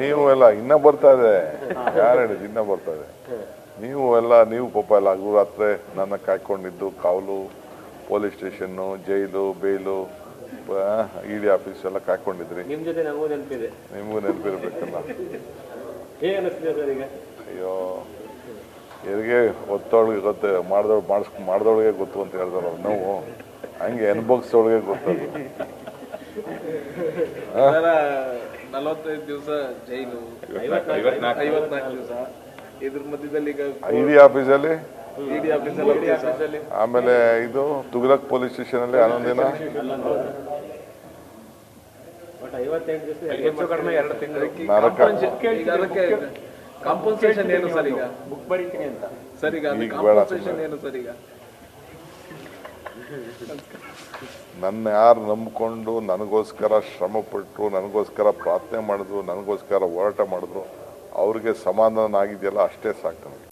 ನೀವು ಎಲ್ಲ ಇನ್ನ ಬರ್ತಾ ಇದೆ. ಯಾರು ಹೇಳಿದ್ ಇನ್ನ ಬರ್ತಾ ಇದೆ. ನೀವು ಎಲ್ಲ ನೀವು ಪಾಪ ಎಲ್ಲ ರಾತ್ರಿ ನನ್ನ ಕಾಯ್ಕೊಂಡಿದ್ದು ಕಾವಲು police station jail bail ED office ಎಲ್ಲ ಕಾಯ್ಕೊಂಡಿದ್ರಿ. ನಮಗೂ ನೆನಪಿರ್ಬೇಕಲ್ಲ ಅಯ್ಯೋ ಹೆರಿಗೆ ಒತ್ತೊಳಗೆ ಗೊತ್ತ ಮಾಡ್ದೊಳಗೆ ಮಾಡಿಸ್ ಮಾಡ್ದೊಳಗೆ ಗೊತ್ತು ಅಂತ ಹೇಳ್ತಾರ ನೋವು. ಹಂಗೆ ಅನುಭವಿಸೋಳಿಗೆ ಗೊತ್ತದು ಸರ ನಲವತ್ತೈದು ದಿವಸ ಜೈಲು. ಐವತ್ನಾಲ್ಕು ದಿವಸ. ಇದ್ರ ಮಧ್ಯದಲ್ಲಿ ಈಗ ಇಡಿ ಆಫೀಸಲ್ಲಿ? ಇಡಿ ಆಫೀಸಲ್ಲಿ ಆಮೇಲೆ ಇದು ತುಗಲಕ್ ಪೊಲೀಸ್ ಸ್ಟೇಷನ್ ಅಲ್ಲಿ ಹನ್ನೊಂದು ದಿನ? ಬಟ್ ಐವತ್ತೆಂಟು ದಿವಸ ಕಡಿಮೆ ಎರಡು ತಿಂಗಳಿಗೆ ನರಕ. ಈಗ ಅದಕ್ಕೆ ಕಾಂಪನ್ಸೇಷನ್ ಏನು ಸರ್ ಈಗ? ಬುಕ್ ಬರೀತೀನಿ ಅಂತ. ಸರ್ ಈಗ ಕಾಂಪನ್ಸೇಷನ್ ಏನು ಸರ್ ಈಗ? ನನ್ನ ಯಾರು ನಂಬಿಕೊಂಡು ನನಗೋಸ್ಕರ ಶ್ರಮಪಟ್ಟರು ನನಗೋಸ್ಕರ ಪ್ರಾರ್ಥನೆ ಮಾಡಿದ್ರು, ನನಗೋಸ್ಕರ ಹೋರಾಟ ಮಾಡಿದ್ರು, ಅವ್ರಿಗೆ ಸಮಾಧಾನ ಆಗಿದೆಯಲ್ಲ ಅಷ್ಟೇ ಸಾಕು ನನಗೆ